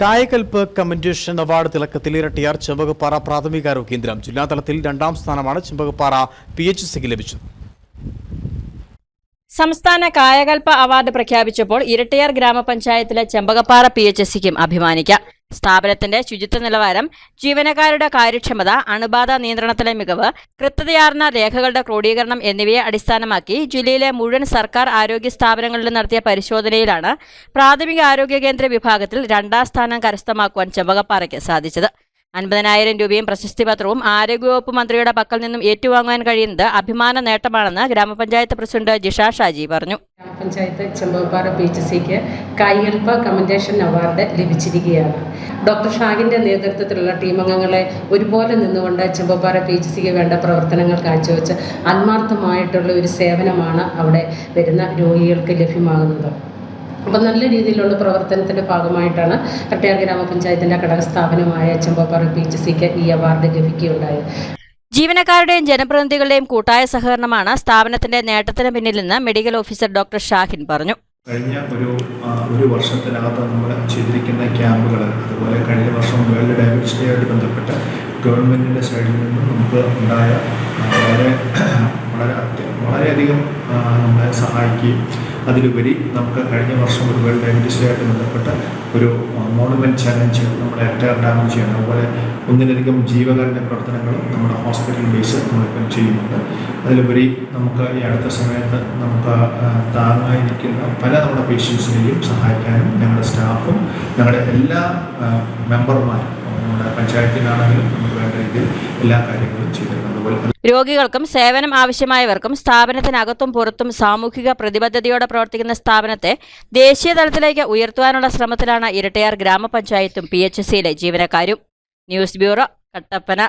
Kayakalp commendation award തിളക്കത്തിൽ ഇരട്ടിയാർ ചെമ്പകപ്പാറ പ്രാഥമികാരോഗ്യ കേന്ദ്രം. ജില്ലാതലത്തിൽ രണ്ടാം സ്ഥാനമാണ് ചെമ്പകപ്പാറ പി എച്ച് സിക്ക് ലഭിച്ചത്. സംസ്ഥാന കായകൽപ്പ അവാർഡ് പ്രഖ്യാപിച്ചപ്പോൾ ഇരട്ടിയാർ ഗ്രാമപഞ്ചായത്തിലെ ചെമ്പകപ്പാറ പി എച്ച് എസ് സിക്കും അഭിമാനിക്കാം. സ്ഥാപനത്തിന്റെ ശുചിത്വ നിലവാരം ജീവനക്കാരുടെ കാര്യക്ഷമത അണുബാധ നിയന്ത്രണത്തിലെ മികവ് കൃത്യതയാർന്ന രേഖകളുടെ ക്രോഡീകരണം എന്നിവയെ അടിസ്ഥാനമാക്കി ജില്ലയിലെ മുഴുവൻ സർക്കാർ ആരോഗ്യ സ്ഥാപനങ്ങളിലും നടത്തിയ പരിശോധനയിലാണ് പ്രാഥമിക ആരോഗ്യ കേന്ദ്ര വിഭാഗത്തിൽ രണ്ടാം സ്ഥാനം കരസ്ഥമാക്കുവാൻ ചെമ്പകപ്പാറയ്ക്ക് സാധിച്ചത്. അൻപതിനായിരം രൂപയും പ്രശസ്തി പത്രവും ആരോഗ്യവകുപ്പ് മന്ത്രിയുടെ പക്കൽ നിന്നും ഏറ്റുവാങ്ങാൻ കഴിയുന്നത് അഭിമാന നേട്ടമാണെന്ന് ഗ്രാമപഞ്ചായത്ത് പ്രസിഡന്റ് ജിഷ ഷാജി പറഞ്ഞു. ഗ്രാമപഞ്ചായത്ത് ചെമ്പകപ്പാറ പി എച്ച് സിക്ക് കായികൽപ്പ കമന്റേഷൻ അവാർഡ് ലഭിച്ചിരിക്കുകയാണ്. ഡോക്ടർ ഷാഹിന്റെ നേതൃത്വത്തിലുള്ള ടീമംഗങ്ങളെ ഒരുപോലെ നിന്നുകൊണ്ട് ചെമ്പകപ്പാറ പി എച്ച് സിക്ക് വേണ്ട പ്രവർത്തനങ്ങൾ കാഴ്ചവെച്ച് ആത്മാർത്ഥമായിട്ടുള്ള ഒരു സേവനമാണ് അവിടെ വരുന്ന രോഗികൾക്ക് ലഭ്യമാകുന്നത്. അപ്പം നല്ല രീതിയിലുള്ള പ്രവർത്തനത്തിന്റെ ഭാഗമായിട്ടാണ് കട്ടയാർ ഗ്രാമപഞ്ചായത്തിന്റെ ഘടക സ്ഥാപനമായ ചെമ്പപ്പാറ പി എച്ച് സിക്ക് ഈ അവാർഡ് ലഭിക്കുകയുണ്ടായത് ജീവനക്കാരുടെയും ജനപ്രതിനിധികളുടെയും കൂട്ടായ സഹകരണമാണ് സ്ഥാപനത്തിന്റെ നേട്ടത്തിന് പിന്നിലെന്ന് മെഡിക്കൽ ഓഫീസർ ഡോക്ടർ ഷാഹിൻ പറഞ്ഞു. കഴിഞ്ഞ ഒരു ഒരു വർഷത്തിനകത്ത് നമ്മൾ ചെയ്തിരിക്കുന്ന ക്യാമ്പുകൾ അതുപോലെ കഴിഞ്ഞ വർഷം വേൾഡ് ഡയബറ്റീസ് ഡേ ആയിട്ട് ബന്ധപ്പെട്ട് ഗവൺമെന്റിന്റെ സൈഡിൽ നിന്നും നമുക്ക് ഉണ്ടായ വളരെ വളരെ അത്യ വളരെയധികം നമ്മളെ സഹായിക്കുകയും അതിലുപരി നമുക്ക് കഴിഞ്ഞ വർഷം ഒരു വേൾഡ് ഡേ ആയിട്ട് ബന്ധപ്പെട്ട ഒരു മോണുമെന്റ് ചലഞ്ച് നമ്മുടെ എട്ടയർ ഡാമിൽ ചെയ്യണം അതുപോലെ ഒന്നിലധികം ജീവകാരുണ്യ പ്രവർത്തനങ്ങളും നമ്മുടെ ഹോസ്പിറ്റൽ ബേസ് നമ്മളിപ്പം ചെയ്യുന്നുണ്ട്. അതിലുപരി നമുക്ക് ഈ അടുത്ത സമയത്ത് നമുക്ക് താങ്ങായി താങ്ങായിരിക്കുന്ന പല നമ്മുടെ പേഷ്യൻസിനെയും സഹായിക്കാനും ഞങ്ങളുടെ സ്റ്റാഫും ഞങ്ങളുടെ എല്ലാ മെമ്പർമാരും നമ്മുടെ പഞ്ചായത്തിലാണെങ്കിലും നമുക്ക് വേണ്ട രീതിയിൽ എല്ലാ കാര്യങ്ങളും ചെയ്തിട്ടുണ്ട്. രോഗികൾക്കും സേവനം ആവശ്യമായവർക്കും സ്ഥാപനത്തിനകത്തും പുറത്തും സാമൂഹിക പ്രതിബദ്ധതയോടെ പ്രവർത്തിക്കുന്ന സ്ഥാപനത്തെ ദേശീയ തലത്തിലേക്ക് ഉയർത്തുവാനുള്ള ശ്രമത്തിലാണ് ഇരട്ടയാർ ഗ്രാമപഞ്ചായത്തും പി എച്ച് സിയിലെ ജീവനക്കാരും. News bureau Kattappana.